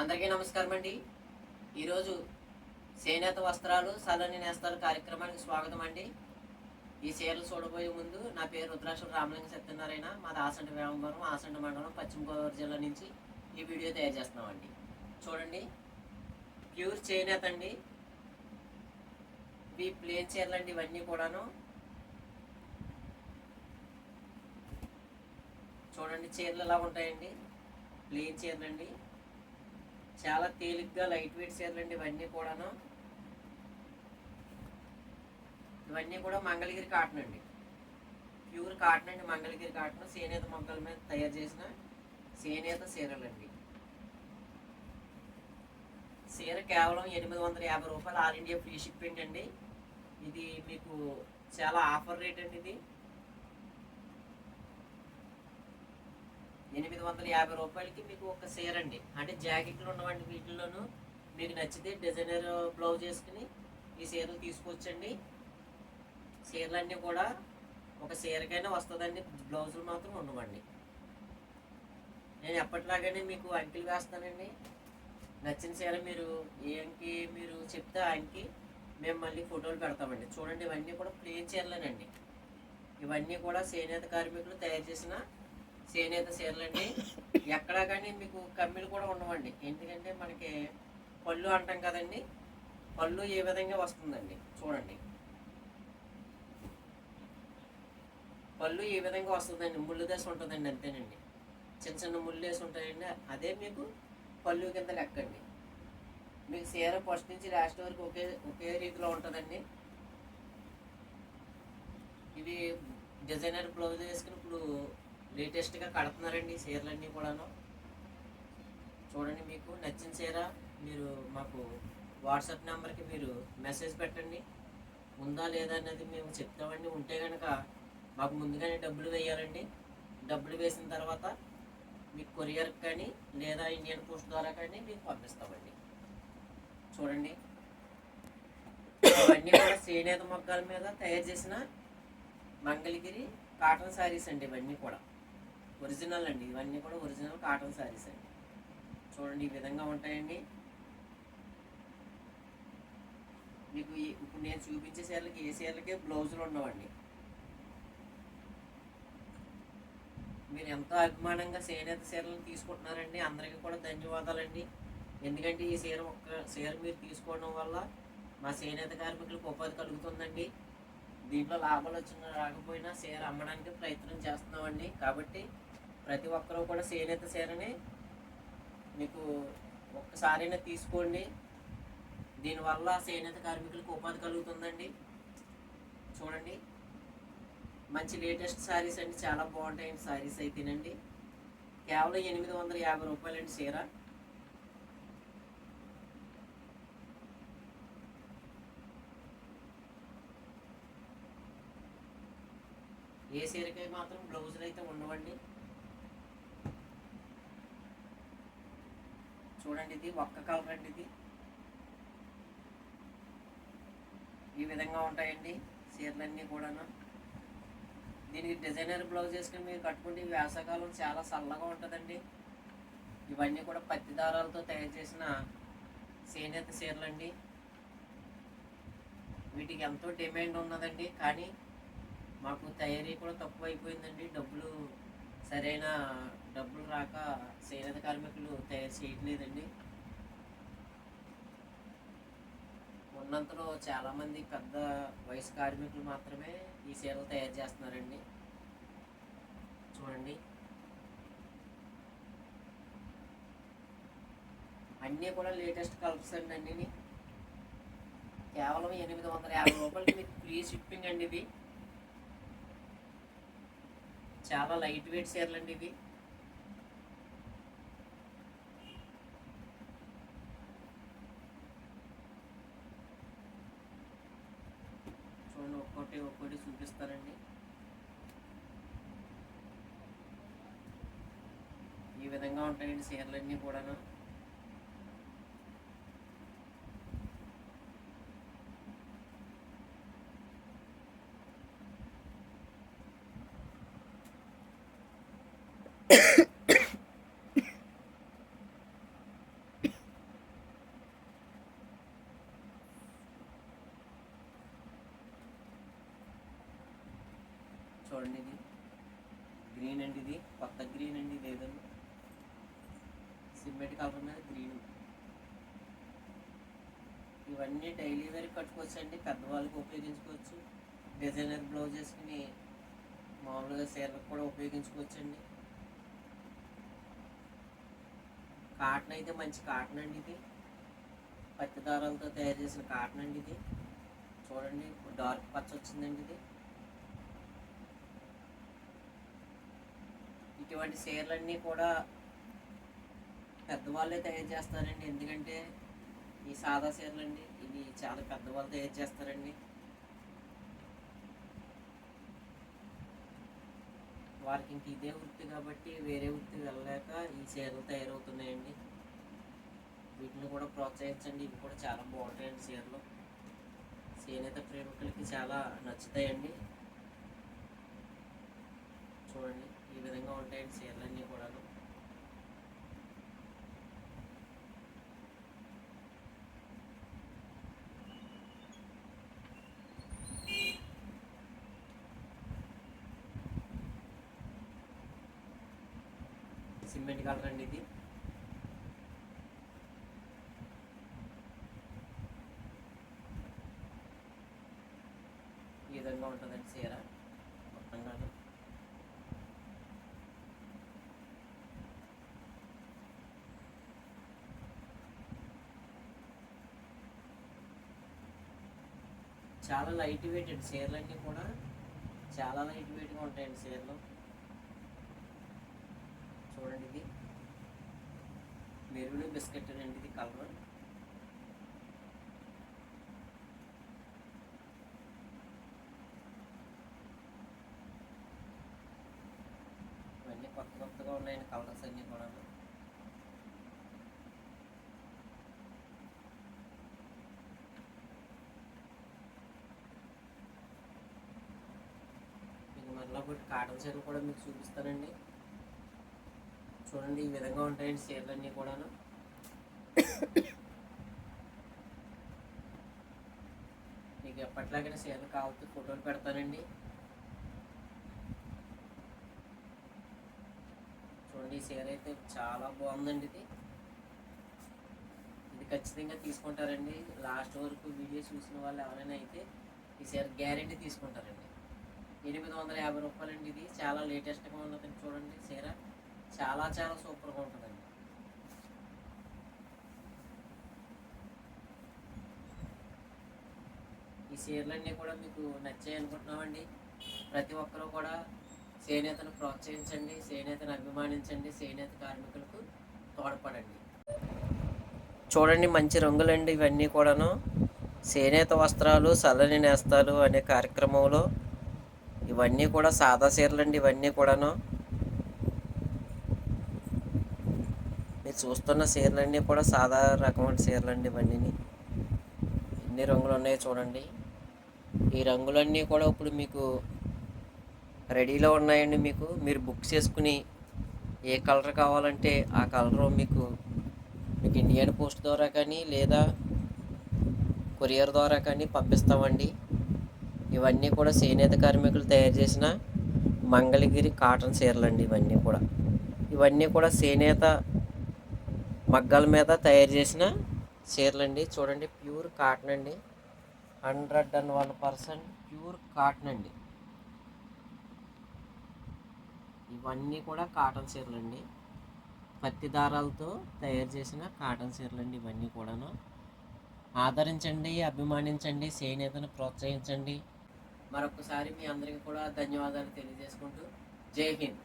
అందరికీ నమస్కారం అండి. ఈరోజు చేనేత వస్త్రాలు సలని నేస్తాలు కార్యక్రమానికి స్వాగతం అండి. ఈ చీరలు చూడబోయే ముందు నా పేరు రుద్రాక్షుడు రామలింగ సత్యనారాయణ. మాది ఆసంట వ్యామవరం ఆసంట మండలం పశ్చిమ గోదావరి జిల్లా నుంచి ఈ వీడియో తయారు చేస్తున్నామండి చూడండి. ప్యూర్ చేనేత అండి. ఇవి ప్లేన్ చీరలు అండి ఇవన్నీ కూడాను. చూడండి చీరలు ఎలా ఉంటాయండి. ప్లేన్ చీరలు అండి చాలా తేలిగ్గా లైట్ వెయిట్ చీరలు ఇవన్నీ కూడాను. ఇవన్నీ కూడా మంగళగిరి కాటన్ అండి. ప్యూర్ కాటన్ అండి మంగళగిరి కాటన్. సేనేత మొక్కల మీద తయారు చేసిన సేనేత సీరలండి సీర చీర కేవలం ఎనిమిది వందల యాభై రూపాయలు ఆల్ ఇండియా ఫ్రీ షిప్పింగ్ అండి. ఇది మీకు చాలా ఆఫర్ రేట్ అండి ఇది. ఎనిమిది వందల యాభై రూపాయలకి మీకు ఒక చీర అండి. అంటే జాకెట్లు ఉన్నవండి వీటిల్లోనూ మీకు నచ్చితే డిజైనర్ బ్లౌజ్ వేసుకుని ఈ చీరలు తీసుకొచ్చండి చీరలన్నీ కూడా ఒక చీరకైనా వస్తుందండి. బ్లౌజులు మాత్రం ఉండవండి. నేను ఎప్పటిలాగానే మీకు అంకిలు వేస్తానండి. నచ్చిన చీర మీరు ఏ అంకి మీరు చెప్తే ఆయనకి మేము మళ్ళీ ఫోటోలు పెడతామండి. చూడండి ఇవన్నీ కూడా ప్లేన్ చీరలేనండి ఇవన్నీ కూడా చేనేత కార్మికులు తయారు చేసిన చేనేత చీరలండి. ఎక్కడా కానీ మీకు కమ్మిలు కూడా ఉండవండి. ఎందుకంటే మనకి పళ్ళు అంటాం కదండి. పళ్ళు ఏ విధంగా వస్తుందండి? చూడండి. పళ్ళు ఈ విధంగా వస్తుందండి? ముళ్ళు దశ ఉంటుందండి అంతేనండి. చిన్న చిన్న ముళ్ళు వేసి ఉంటాయండి. అదే మీకు పళ్ళు కింద లెక్కండి. మీకు చీర ఫస్ట్ నుంచి లాస్ట్ వరకు ఒకే ఒకే రీతిలో ఉంటుందండి. ఇవి డిజైనర్ బ్లౌజ్ వేసుకుని ఇప్పుడు లేటెస్ట్గా కడుతున్నారండి చీరలన్నీ కూడాను. చూడండి మీకు నచ్చిన చీర మీరు మాకు వాట్సాప్ నెంబర్కి మీరు మెసేజ్ పెట్టండి. ఉందా లేదా అన్నది మేము చెప్తామండి. ఉంటే కనుక మాకు ముందుగానే డబ్బులు వేయాలండి. డబ్బులు వేసిన తర్వాత మీకు కొరియర్ కానీ లేదా ఇండియన్ పోస్ట్ ద్వారా కానీ మీకు పంపిస్తామండి. చూడండి. ఇవన్నీ కూడా చేనేత మొక్కల మీద తయారు చేసిన మంగళగిరి కాటన్ శారీస్ అండి ఇవన్నీ కూడా. ఒరిజినల్ అండి. ఇవన్నీ కూడా ఒరిజినల్ కాటన్ శారీస్ అండి. చూడండి ఈ విధంగా ఉంటాయండి. మీకు ఇప్పుడు నేను చూపించే చీరలకి ఏ చీరలకే బ్లౌజులు ఉండవండి. మీరు ఎంతో అభిమానంగా చేనేత చీరలను తీసుకుంటున్నారండి. అందరికీ కూడా ధన్యవాదాలండి. ఎందుకంటే ఈ చీర ఒక్క చీర మీరు తీసుకోవడం వల్ల మా చేనేత కార్మికులకు ఉపాధి కలుగుతుందండి. దీంట్లో లాభాలు వచ్చిన రాకపోయినా చీర అమ్మడానికి ప్రయత్నం చేస్తున్నామండి. కాబట్టి ప్రతి ఒక్కరూ కూడా చేనేత చీరని మీకు ఒక్కసారైనా తీసుకోండి. దీనివల్ల చేనేత కార్మికులకు ఉపాధి కలుగుతుందండి. చూడండి. మంచి లేటెస్ట్ శారీస్ అండి. చాలా బాగుంటాయండి శారీస్ అయితేనండి. కేవలం ఎనిమిది వందల యాభై రూపాయలండి చీర. ఏ చీరకై మాత్రం బ్లౌజులు అయితే ఉండవండి. చూడండి ఇది ఒక్క కలర్ అండి ఇది. ఈ విధంగా ఉంటాయండి చీరలన్నీ కూడాను. దీనికి డిజైనర్ బ్లౌజ్ వేసుకుని మీరు కట్టుకుంటే వేసవకాలం చాలా చల్లగా ఉంటుందండి. ఇవన్నీ కూడా పత్తి దారాలతో తయారు చేసిన చేనేత చీరలండి. వీటికి ఎంతో డిమాండ్ ఉన్నదండి. కానీ మాకు తయారీ కూడా తక్కువ అయిపోయిందండి డబ్బులు సరైన డబ్బులు రాక చేనేత కార్మికులు తయారు చేయట్లేదండి. ఉన్నంతలో చాలామంది పెద్ద వయసు కార్మికులు మాత్రమే ఈ చీరలు తయారు చేస్తున్నారండి. చూడండి. అన్నీ కూడా లేటెస్ట్ కలర్స్ అండి అన్నీ కేవలం ఎనిమిది వందల యాభై రూపాయలకి మీకు ఫ్రీ షిప్పింగ్ అండి ఇది. చాలా లైట్ వెయిట్ చీరలు అండి ఇవి. ఒకటి ఒకటి ఒక్కొక్కటి చూపిస్తారండి. ఈ విధంగా ఉంటాయండి చీరలన్నీ కూడాను. చూడండి ఇది గ్రీన్ అండి ఇది. కొత్త గ్రీన్ అండి ఇది ఏదన్నా సిమెంట్ కలర్ మీద గ్రీన్ ఇవన్నీ డైలీ వేర్ కట్టుకోవచ్చు అండి. పెద్దవాళ్ళకి ఉపయోగించుకోవచ్చు. డిజైనర్ బ్లౌజెస్ని మామూలుగా చీరలకు కూడా ఉపయోగించుకోవచ్చండి కాటన్ అయితే మంచి కాటన్ అండి ఇది. పత్తి దారాలతో తయారు చేసిన కాటన్ అండి ఇది. చూడండి డార్క్ పచ్చ వచ్చిందండి ఇది. ఇటువంటి చీరలన్నీ కూడా పెద్దవాళ్ళే తయారు చేస్తారండి. ఎందుకంటే ఈ సాదా చీరలండి ఇవి చాలా పెద్దవాళ్ళు తయారు చేస్తారండి. వారికి ఇంక ఇదే వృత్తి కాబట్టి వేరే వృత్తి వెళ్ళలేక ఈ చీరలు తయారవుతున్నాయండి. వీటిని కూడా ప్రోత్సహించండి. ఇవి కూడా చాలా బాగుంటాయండి చీరలు. చేనేత ప్రేమికులకి చాలా నచ్చుతాయండి. చూడండి. ఈ విధంగా ఉంటాయండి చీరలన్నీ కూడా సిమెంట్ కలర్ అండి ఇది. ఈ విధంగా ఉంటుందండి చీర. చాలా లైట్ వెయిట్ అండి చీరలన్నీ కూడా చాలా లైట్ వెయిట్గా ఉంటాయండి చీరలు. చూడండి ఇది. మెరూన్ బిస్కెట్ అండి ఇది కలర్. ఇవన్నీ కొత్త కొత్తగా ఉన్నాయండి కలర్స్ అన్నీ కూడా మీకు కాటన్ చీరలు కూడా మీకు చూపిస్తానండి. చూడండి ఈ విధంగా ఉంటాయండి చీరలన్నీ కూడాను. మీకు ఎప్పట్లాగైనా చీరలు కావాల్సి ఫోటోలు పెడతానండి. చూడండి ఈ చీర అయితే చాలా బాగుందండి ఇది. ఇది ఖచ్చితంగా తీసుకుంటారండి. లాస్ట్ వరకు వీడియో చూసిన వాళ్ళు ఎవరైనా అయితే ఈ చీర గ్యారెంటీ తీసుకుంటారండి. ఎనిమిది వందల యాభై రూపాయలండి ఇది. చాలా లేటెస్ట్గా ఉన్నదండి చూడండి చీర. చాలా చాలా సూపర్గా ఉంటుందండి. ఈ చీరలన్నీ కూడా మీకు నచ్చాయి అనుకుంటున్నామండి ప్రతి ఒక్కరూ కూడా చేనేతను ప్రోత్సహించండి చేనేతను అభిమానించండి చేనేత కార్మికులకు తోడ్పడండి. చూడండి మంచి రంగులండి ఇవన్నీ కూడాను. చేనేత వస్త్రాలు చల్లని నేస్తాలు అనే కార్యక్రమంలో ఇవన్నీ కూడా సాదా చీరలండి ఇవన్నీ కూడాను. మీరు చూస్తున్న చీరలన్నీ కూడా సాదా రకమైన చీరలండి ఇవన్నీ ఎన్ని రంగులు ఉన్నాయో చూడండి. ఈ రంగులన్నీ కూడా ఇప్పుడు మీకు రెడీలో ఉన్నాయండి మీకు. మీరు బుక్ చేసుకుని ఏ కలర్ కావాలంటే ఆ కలరు మీకు మీకు ఇండియన్ పోస్ట్ ద్వారా కానీ లేదా కొరియర్ ద్వారా కానీ పంపిస్తామండి. ఇవన్నీ కూడా చేనేత కార్మికులు తయారు చేసిన మంగళగిరి కాటన్ చీరలండి ఇవన్నీ కూడా. ఇవన్నీ కూడా చేనేత మగ్గాల మీద తయారు చేసిన చీరలండి. చూడండి ప్యూర్ కాటన్ అండి. Hundred and one percent pure cotton అండి. ఇవన్నీ కూడా కాటన్ చీరలండి. పత్తి దారాలతో తయారు చేసిన కాటన్ చీరలండి ఇవన్నీ కూడాను. ఆదరించండి అభిమానించండి చేనేతను ప్రోత్సహించండి. మరొకసారి మీ అందరికీ కూడా ధన్యవాదాలు తెలియజేసుకుంటూ జై హింద్.